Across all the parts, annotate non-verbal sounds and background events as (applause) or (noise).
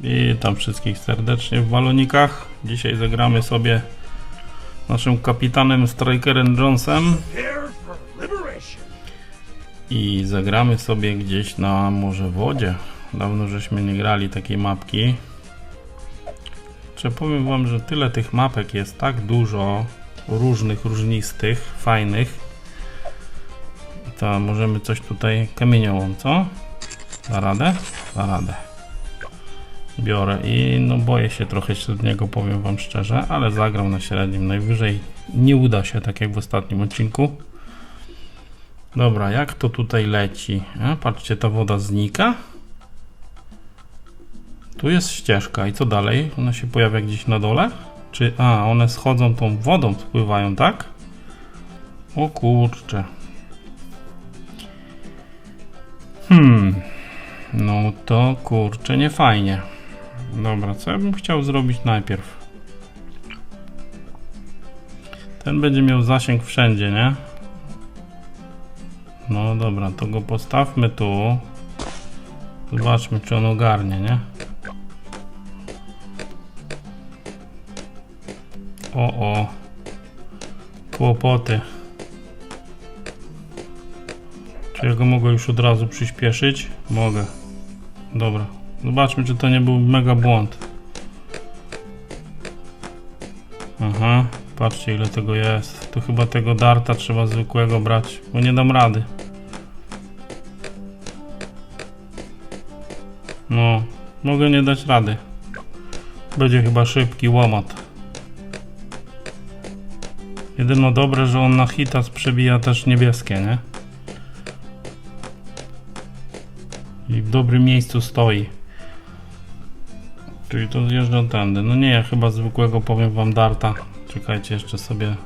Witam wszystkich serdecznie w balonikach. Dzisiaj zagramy sobie naszym kapitanem Strikerem Jonesem i zagramy sobie gdzieś na morze wodzie. Dawno żeśmy nie grali takiej mapki. Czy powiem wam, że tyle tych mapek jest tak dużo różnych, różnistych, fajnych. To możemy coś tutaj kamieniołom, co? Radę? Da radę. Biorę i no boję się trochę średniego, powiem wam szczerze, ale zagram na średnim. Najwyżej nie uda się, tak jak w ostatnim odcinku. Dobra, jak to tutaj leci? A, patrzcie, ta woda znika. Tu jest ścieżka i co dalej? Ona się pojawia gdzieś na dole? Czy, a, one schodzą tą wodą, spływają, tak? O kurczę. Hmm. No to kurczę, nie fajnie. Dobra, co ja bym chciał zrobić najpierw? Ten będzie miał zasięg wszędzie, nie? No dobra, to go postawmy tu. Zobaczmy, czy on ogarnie, nie? O, o. Kłopoty. Czy ja go mogę już od razu przyspieszyć? Mogę. Dobra. Zobaczmy, czy to nie był mega błąd. Aha, patrzcie ile tego jest. Tu chyba tego darta trzeba zwykłego brać, bo nie dam rady. No, mogę nie dać rady. Będzie chyba szybki łomat. Jedyno dobre, że on na hitas przebija też niebieskie, nie? I w dobrym miejscu stoi. Czyli to zjeżdżam tędy. No nie, ja chyba zwykłego powiem wam darta. Czekajcie, jeszcze sobie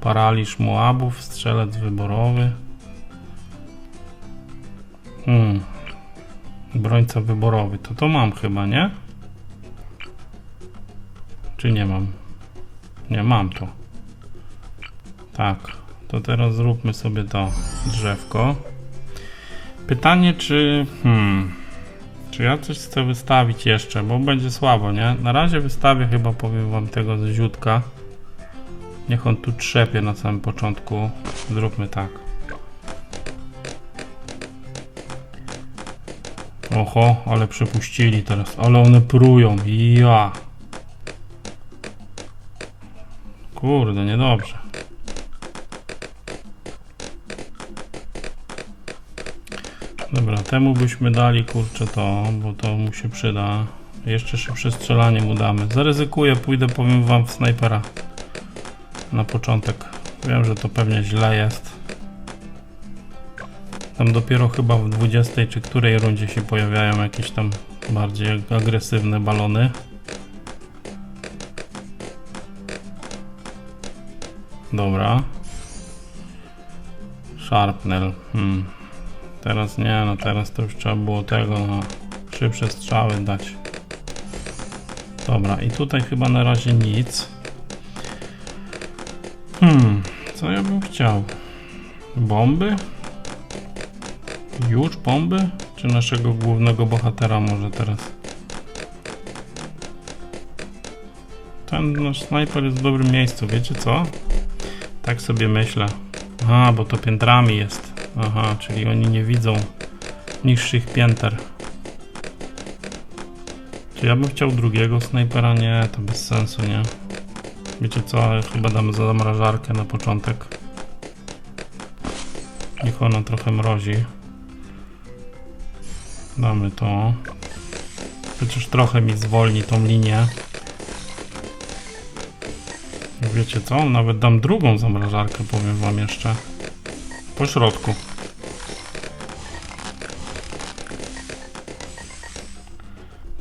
paraliż Moabów, strzelec wyborowy. Hmm. Brońca wyborowy. To to mam chyba, nie? Czy nie mam? Nie, mam to. Tak. To teraz zróbmy sobie to drzewko. Pytanie, czy... Hmm... Czy ja coś chcę wystawić jeszcze, bo będzie słabo, nie? Na razie wystawię chyba, powiem wam, tego z ziutka. Niech on tu trzepie na samym początku. Zróbmy tak. Oho, ale przepuścili teraz. Ale one prują. Ja. Kurde, niedobrze. Temu byśmy dali kurczę to, bo to mu się przyda. Jeszcze szybsze strzelanie mu damy. Zaryzykuję, pójdę, powiem wam w snajpera. Na początek. Wiem, że to pewnie źle jest. Tam dopiero chyba w 20 czy której rundzie się pojawiają jakieś tam bardziej agresywne balony. Dobra. Sharpnel. Hmm. Teraz nie, no teraz to już trzeba było tego, no, szybsze strzały dać. Dobra, i tutaj chyba na razie nic. Hmm, co ja bym chciał? Bomby? Już bomby? Czy naszego głównego bohatera może teraz? Ten nasz snajper jest w dobrym miejscu, wiecie co? Tak sobie myślę. Aha, bo to piętrami jest. Aha, czyli oni nie widzą niższych pięter. Czy ja bym chciał drugiego snajpera? Nie, to bez sensu, nie? Wiecie co, chyba damy za zamrażarkę na początek. Niech ona trochę mrozi. Damy to. Chociaż trochę mi zwolni tą linię. Wiecie co, nawet dam drugą zamrażarkę, powiem wam jeszcze. Po środku.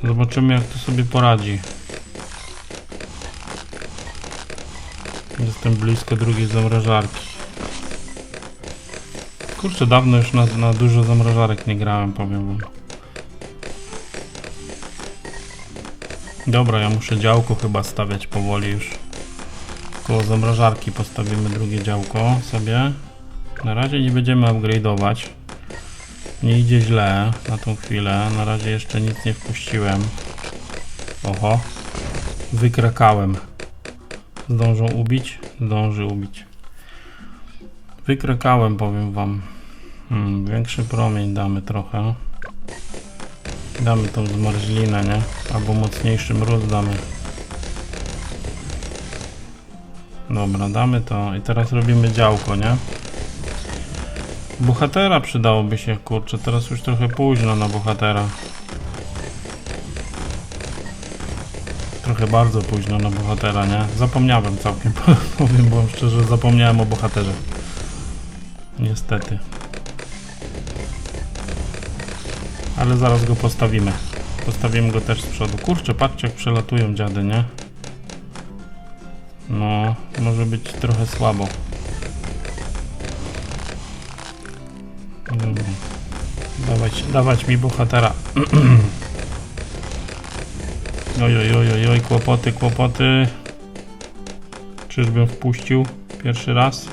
Zobaczymy jak to sobie poradzi. Jestem blisko drugiej zamrażarki. Kurczę, dawno już na, na dużo zamrażarek nie grałem, powiem wam. Dobra, ja muszę działko chyba stawiać powoli już. Koło zamrażarki postawimy drugie działko sobie. Na razie nie będziemy upgrade'ować. Nie idzie źle na tą chwilę. Na razie jeszcze nic nie wpuściłem. Oho. Wykrakałem. Zdążą ubić? Zdąży ubić. Wykrakałem, powiem wam. Hmm, większy promień damy trochę. Damy tą zmarzlinę, nie? Albo mocniejszy mróz damy. Dobra, damy to. I teraz robimy działko, nie? Bohatera przydałoby się, kurczę, teraz już trochę późno na bohatera. Trochę bardzo późno na bohatera, nie? Zapomniałem całkiem, (laughs) powiem wam szczerze, zapomniałem o bohaterze. Niestety. Ale zaraz go postawimy. Postawimy go też z przodu. Kurczę, patrzcie jak przelatują dziady, nie? No, może być trochę słabo. Dobra. Dawać, dawać mi bohatera. (clears throat) oj, oj, oj, oj, oj, kłopoty, kłopoty. Czyżbym wpuścił pierwszy raz?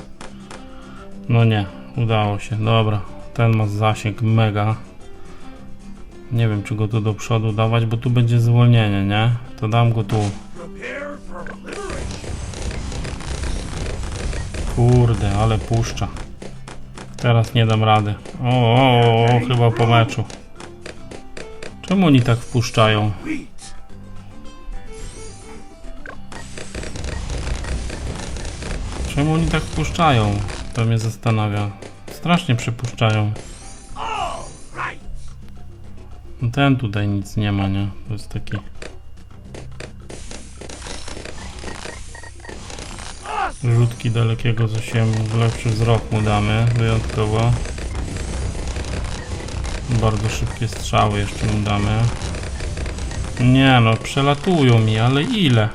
No nie, udało się. Dobra, ten ma zasięg mega. Nie wiem, czy go tu do przodu dawać, bo tu będzie zwolnienie, nie? To dam go tu. Kurde, ale puszcza. Teraz nie dam rady. O, o, o, chyba po meczu. Czemu oni tak wpuszczają? Czemu oni tak wpuszczają? To mnie zastanawia. Strasznie przypuszczają. No ten tutaj nic nie ma, nie? To jest taki... Rzutki dalekiego zasięgu, lepszy wzrok mu damy, wyjątkowo. Bardzo szybkie strzały jeszcze mu damy. Nie no, przelatują mi, ale ile?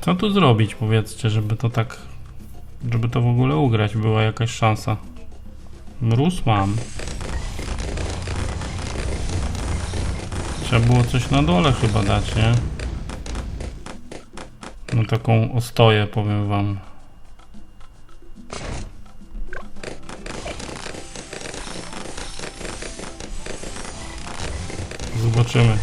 Co tu zrobić, powiedzcie, żeby to tak... Żeby to w ogóle ugrać, była jakaś szansa. Mróz mam. Trzeba było coś na dole chyba dać, nie? No taką ostoję, powiem wam. Zobaczymy.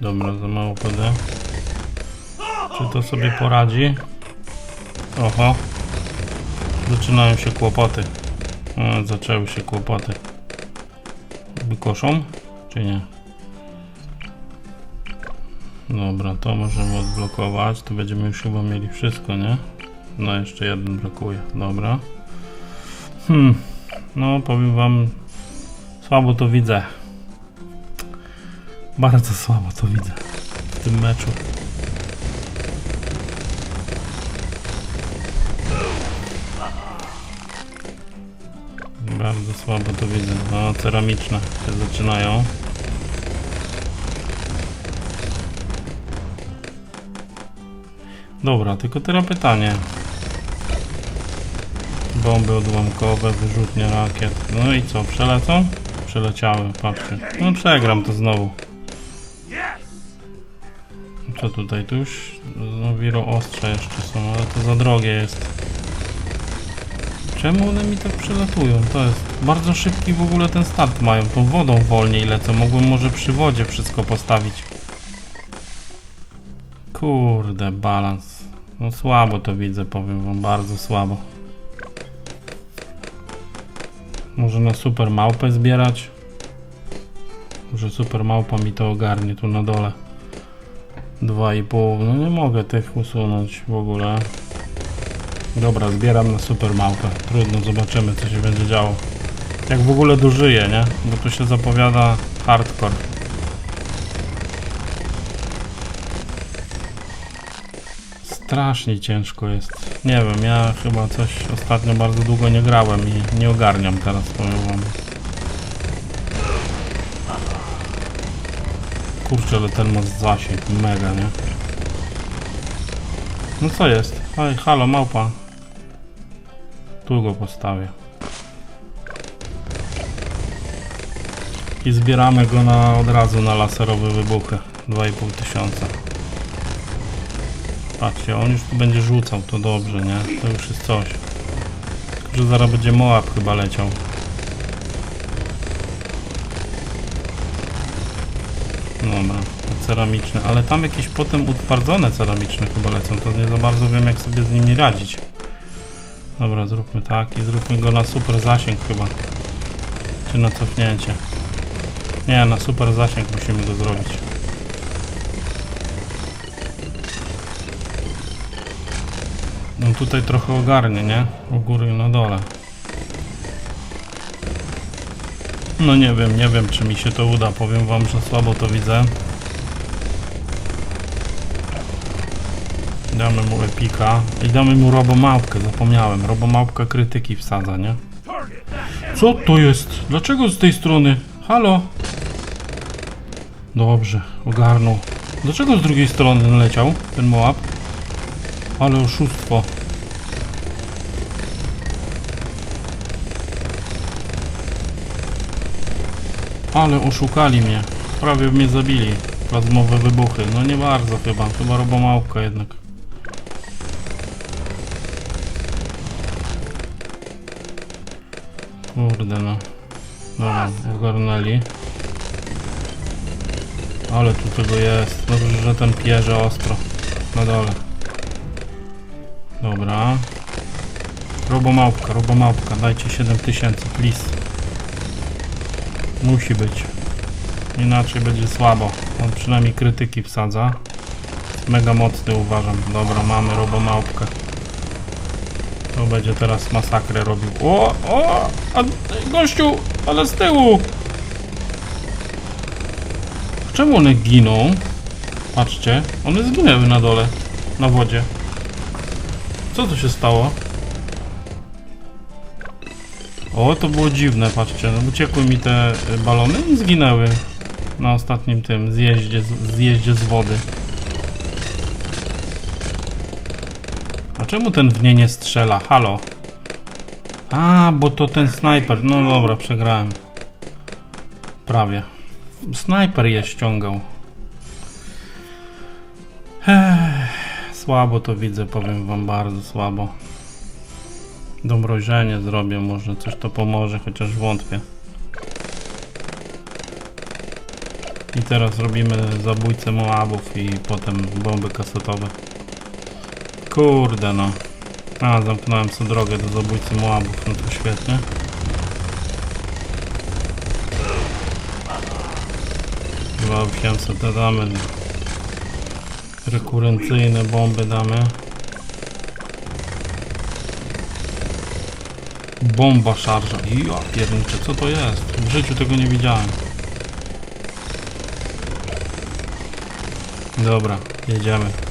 Dobra, za mało PD. Czy to sobie poradzi? Oho. Zaczynają się kłopoty. O, zaczęły się kłopoty. Wykoszą? Czy nie? Dobra, to możemy odblokować. Tu będziemy już chyba mieli wszystko, nie? No, jeszcze jeden brakuje. Dobra. Hmm. No, powiem wam, słabo to widzę. Bardzo słabo to widzę w tym meczu. Bardzo słabo to widzę. No, ceramiczne się zaczynają. Dobra, tylko teraz pytanie. Bomby odłamkowe, wyrzutnie rakiet. No i co, przelecą? Przeleciały, patrzcie. No przegram to znowu. Co tutaj? Tu już no, wiro ostrze jeszcze są, ale to za drogie jest. Czemu one mi tak przelatują? To jest bardzo szybki w ogóle ten start mają. Tą wodą wolniej lecą. Mogłem może przy wodzie wszystko postawić. Kurde, balans. No słabo to widzę, powiem wam, bardzo słabo. Może na super małpę zbierać? Może super małpa mi to ogarnie tu na dole. 2,5. No nie mogę tych usunąć w ogóle. Dobra, zbieram na super małpę. Trudno, zobaczymy co się będzie działo. Jak w ogóle dożyję, nie? Bo tu się zapowiada hardcore. Strasznie ciężko jest. Nie wiem, ja chyba coś ostatnio bardzo długo nie grałem i nie ogarniam teraz, powiem wam. Kurczę, ale ten ma zasięg mega, nie? No co jest? Oj, halo, małpa. Tu go postawię. I zbieramy go na, od razu na laserowe wybuchy. 2,5 tysiąca. Patrzcie, on już tu będzie rzucał, to dobrze, nie? To już jest coś. Tylko, że zaraz będzie Moab chyba leciał. Dobra, ceramiczne, ale tam jakieś potem utwardzone ceramiczne chyba lecą, to nie za bardzo wiem jak sobie z nimi radzić. Dobra, zróbmy tak i zróbmy go na super zasięg chyba. Czy na cofnięcie. Nie, na super zasięg musimy go zrobić. No tutaj trochę ogarnie, nie? U góry i na dole. No nie wiem, nie wiem czy mi się to uda. Powiem wam, że słabo to widzę. Damy mu epika i damy mu robomałpkę, zapomniałem. Robomałpka krytyki wsadza, nie? Co to jest? Dlaczego z tej strony? Halo? Dobrze, ogarnął. Dlaczego z drugiej strony leciał ten Moab? Ale oszustwo. Ale oszukali mnie. Prawie mnie zabili. Plazmowe wybuchy. No nie bardzo chyba. Chyba robomałpka jednak. Kurde no. Dobra, ogarnęli. Ale tu tego jest. Dobrze, że ten pierze ostro. Na dole. Dobra. Robomałpka, robomałpka. Dajcie 7000, please. Musi być. Inaczej będzie słabo. On przynajmniej krytyki wsadza. Mega mocny uważam. Dobra, mamy robomałpkę. To będzie teraz masakrę robił. O, o, a, gościu, ale z tyłu. Czemu one giną? Patrzcie, one zginęły na dole, na wodzie. Co tu się stało? O, to było dziwne, patrzcie, no, uciekły mi te balony i zginęły na ostatnim tym zjeździe, zjeździe z wody. A czemu ten w nie nie strzela? Halo? A, bo to ten snajper. No dobra, przegrałem. Prawie. Snajper je ściągał. Ech, słabo to widzę, powiem wam bardzo słabo. Domrożenie zrobię, może coś to pomoże, chociaż wątpię. I teraz robimy zabójcę Moabów i potem bomby kasetowe. Kurde no. A, zamknąłem sobie drogę do zabójcy Moabów, no to świetnie. Dwa 800 damy. Rekurencyjne bomby damy. Bomba szarża. Ja pierniczę, co to jest? W życiu tego nie widziałem. Dobra, jedziemy.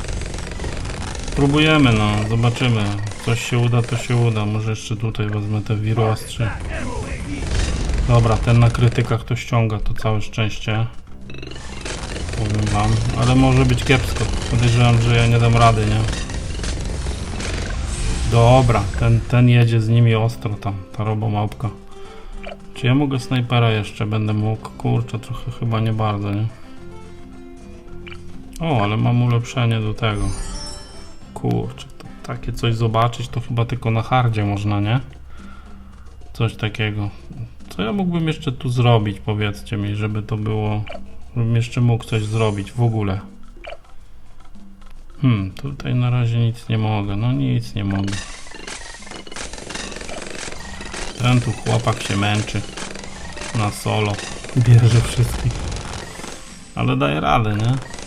Próbujemy, no, zobaczymy. Coś się uda, to się uda. Może jeszcze tutaj wezmę te wirostrzy. Dobra, ten na krytykach to ściąga, to całe szczęście. Powiem wam, ale może być kiepsko. Podejrzewam, że ja nie dam rady, nie? Dobra, ten, ten jedzie z nimi ostro tam, ta robomałpka. Czy ja mogę snajpera jeszcze? Będę mógł? Kurczę, trochę chyba nie bardzo, nie? O, ale mam ulepszenie do tego. Kurczę, to takie coś zobaczyć to chyba tylko na hardzie można, nie? Coś takiego. Co ja mógłbym jeszcze tu zrobić, powiedzcie mi, żeby to było... Żebym jeszcze mógł coś zrobić w ogóle. Hmm, tutaj na razie nic nie mogę. No nic nie mogę. Ten tu chłopak się męczy. Na solo. Bierze wszystkich. Ale daje radę, nie?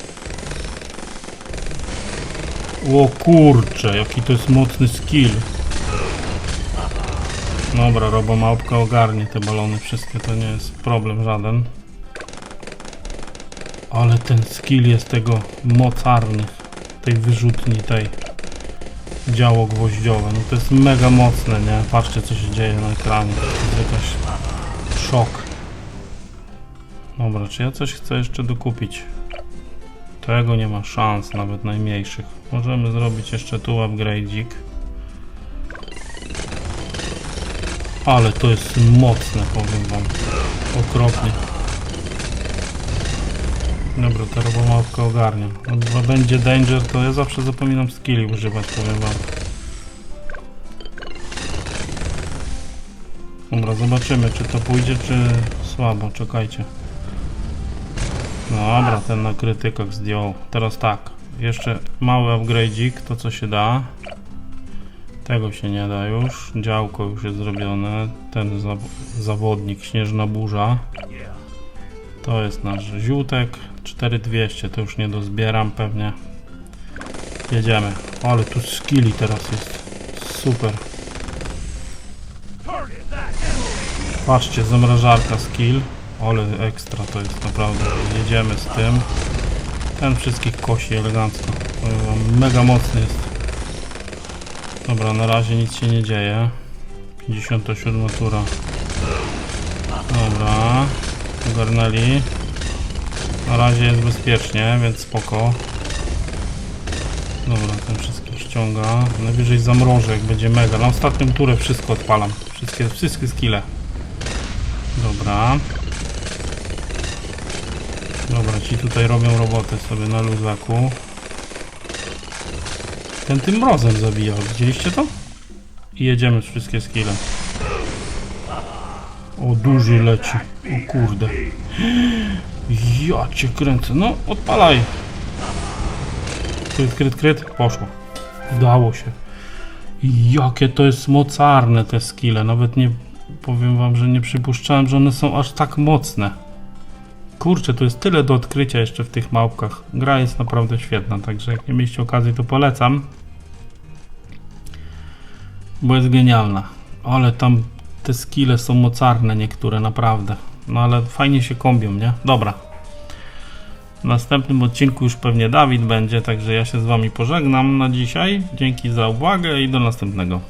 O kurcze, jaki to jest mocny skill. Dobra, robomałpka ogarnie te balony wszystkie, to nie jest problem żaden. Ale ten skill jest tego mocarny. Tej wyrzutni, tej działo gwoździowe. No to jest mega mocne, nie? Patrzcie co się dzieje na ekranie. To jest jakaś szok. Dobra, czy ja coś chcę jeszcze dokupić? Tego nie ma szans, nawet najmniejszych. Możemy zrobić jeszcze tu upgrade'ik. Ale to jest mocne, powiem wam. Okropnie. Dobra, ta robomałpka ogarnia. Bo będzie danger, to ja zawsze zapominam skilli używać, powiem wam. Dobra, zobaczymy, czy to pójdzie, czy słabo. Czekajcie. Dobra, ten na krytykach zdjął. Teraz tak. Jeszcze mały upgrade'ik, to co się da. Tego się nie da już. Działko już jest zrobione. Ten zaw zawodnik, śnieżna burza. To jest nasz ziółtek 4200, to już nie dozbieram pewnie. Jedziemy. Ale tu skilli teraz jest. Super. Patrzcie, zamrażarka skill. Ale ekstra to jest naprawdę. Jedziemy z tym. Ten wszystkich kosi elegancko. Mega mocny jest. Dobra, na razie nic się nie dzieje. 57 tura. Dobra. Ogarnęli. Na razie jest bezpiecznie, więc spoko. Dobra, ten wszystkich ściąga. Najwyżej zamrożę, jak będzie mega. Na ostatnią turę wszystko odpalam. Wszystkie, wszystkie skille. Dobra. Dobra, ci tutaj robią robotę sobie na luzaku. Ten tym mrozem zabijał, widzieliście to? I jedziemy z wszystkie skille. O, duży leci. O kurde. Ja cię kręcę. No, odpalaj. Kryt, kryt, kryt. Poszło. Udało się. Jakie to jest mocarne te skille. Nawet nie powiem wam, że nie przypuszczałem, że one są aż tak mocne. Kurczę, tu jest tyle do odkrycia jeszcze w tych małpkach. Gra jest naprawdę świetna, także jak nie mieliście okazji, to polecam. Bo jest genialna. Ale tam te skille są mocarne niektóre, naprawdę. No ale fajnie się kombią, nie? Dobra. W następnym odcinku już pewnie Dawid będzie, także ja się z wami pożegnam na dzisiaj. Dzięki za uwagę i do następnego.